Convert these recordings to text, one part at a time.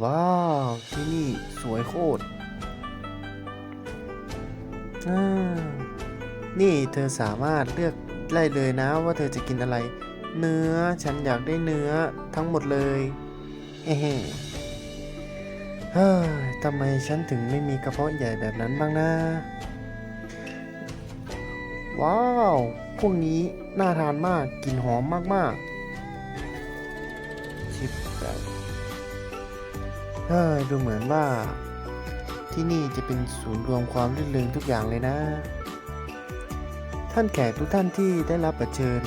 ว้าว ที่นี่สวยโคตรนี่เธอสามารถเลือกได้เลยนะว่าเธอจะกินอะไร เนื้อฉันอยากได้เนื้อทั้งหมดเลยเฮ้เฮ้ยทำไมฉันถึงไม่มีกระเพาะใหญ่แบบนั้นบ้างนะ ว้าว พวกนี้น่าทานมากกลิ่นหอมมากๆ เฮ้ยดูเหมือนว่า ที่นี่จะเป็นศูนย์รวมความรื่นเริงทุกอย่างเลยนะ ท่านแขกทุกท่านที่ได้รับประเชิญ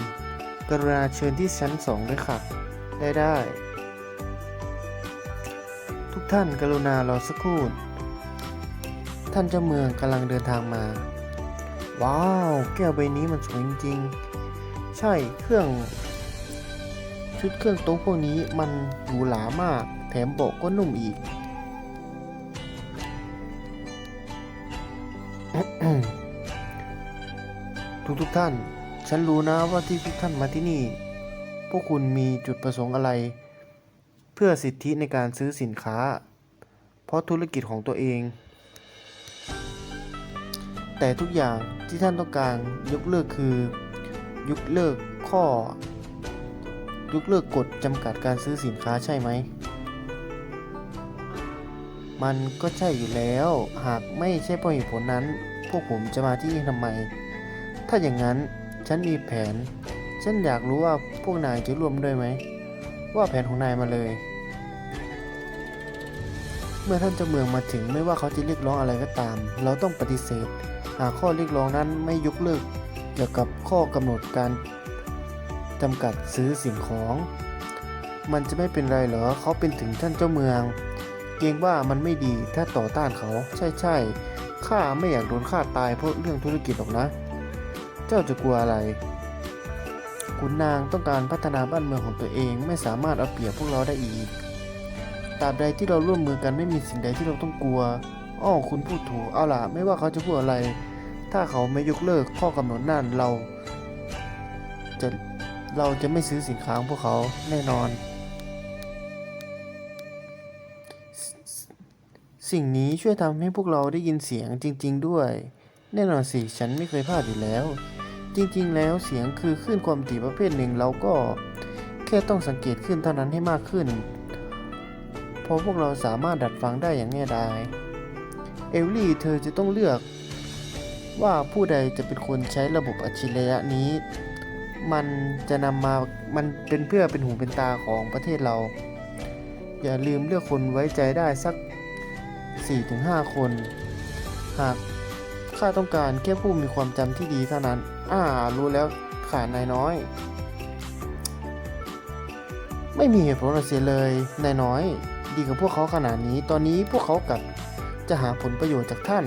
กรุณาเชิญที่ชั้นสองด้วยค่ะ ได้ได้ ทุกท่านกรุณารอสักครู่ ท่านเจ้าเมืองกำลังเดินทางมา ว้าว แก้วใบนี้มันสวยจริงๆ ใช่เครื่อง ชุดเครื่องโต๊ะพวกนี้มันหรูหรามาก ถมเบาะก็นุ่มอีก ทุกทุกท่าน ฉันรู้นะว่าที่ทุกท่านมาที่นี่ พวกคุณมีจุดประสงค์อะไร เพื่อสิทธิในการซื้อสินค้า เพราะธุรกิจของตัวเอง แต่ทุกอย่างที่ท่านต้องการยกเลิกคือ ยกเลิกข้อยกเลิกกฎจำกัดการซื้อสินค้าใช่ไหม มันก็ใช่อยู่แล้ว หากไม่ใช่เพราะเหตุผลนั้น พวกผมจะมาที่นี่ทำไม ถ้าอย่างนั้นฉันมีแผน ฉันอยากรู้ว่าพวกนายจะร่วมด้วยไหม ว่าแผนของนายมาเลย เมื่อท่านเจ้าเมืองมาถึงไม่ว่าเขาจะเรียกร้องอะไรก็ตาม เราต้องปฏิเสธ หากข้อเรียกร้องนั้นไม่ยกเลิกเกี่ยวกับข้อกำหนดการจำกัดซื้อสิ่งของ มันจะไม่เป็นไรเหรอเขาเป็นถึงท่านเจ้าเมือง เกรงว่ามันไม่ดีถ้าต่อต้านเขาใช่ใช่ข้าไม่อยากโดนฆ่าตายเพราะเรื่องธุรกิจหรอกนะ เจ้าจะกลัวอะไรขุนนางต้องการพัฒนาบ้านเมืองของตัวเองไม่สามารถเอาเปรียบพวกเราได้อีกตราบใดที่เราร่วมมือกันไม่มีสิ่งใดที่เราต้องกลัวอ้อคุณพูดถูกเอาล่ะ ไม่ว่าเขาจะพูดอะไร ถ้าเขาไม่ยกเลิกข้อกำหนดนั่นเรา จะเราจะไม่ซื้อสินค้าของพวกเขาแน่นอน สิ่งนี้ช่วยทำให้พวกเราได้ยินเสียงจริง ๆ ด้วย แน่นอนสิฉันไม่เคยพลาดอยู่แล้ว จริง ๆ แล้วเสียงคือคลื่นความถี่ประเภทหนึ่งเราก็ แค่ต้องสังเกตขึ้นเท่านั้นให้มากขึ้น เพราะพวกเราสามารถดัดฟังได้อย่างง่ายดายเอลลี่เธอจะต้องเลือกว่าผู้ใดจะเป็นคนใช้ระบบอัจฉริยะนี้ มันจะนำมา มันเป็นเพื่อเป็นหูเป็นตาของประเทศเรา อย่าลืมเลือกคนไว้ใจได้สัก 4-5 คน หากข้าต้องการแค่ผู้มีความจำที่ดีเท่านั้น อ่า รู้แล้วขานายน้อย ไม่มีเหตุผลอะไรเสียเลย นายน้อย ดีกับพวกเขาขนาดนี้ ตอนนี้พวกเขากับจะหาผลประโยชน์จากท่าน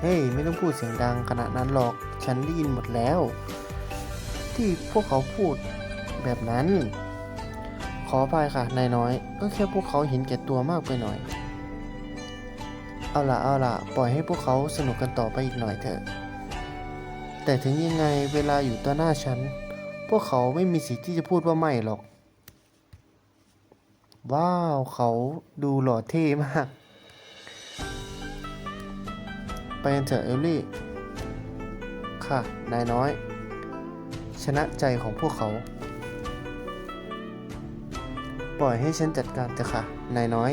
เฮ้ย ไม่ต้องพูดเสียงดังขนาดนั้นหรอก ฉันได้ยินหมดแล้ว ที่พวกเขาพูดแบบนั้น ขออภัยค่ะนายน้อย ก็แค่พวกเขาเห็นแก่ตัวมากไปหน่อย เอาล่ะเอาล่ะปล่อยให้พวกเขาสนุกกันต่อไปอีกหน่อยเถอะ แต่ถึงยังไงเวลาอยู่ต่อหน้าฉัน พวกเขาไม่มีสิทธิ์ที่จะพูดว่าไม่หรอก ว้าวเขาดูหล่อเท่มาก ไปกันเถอะเอลลี่ ค่ะ นายน้อย ชนะใจของพวกเขา ปล่อยให้ฉันจัดการเถอะค่ะ นายน้อย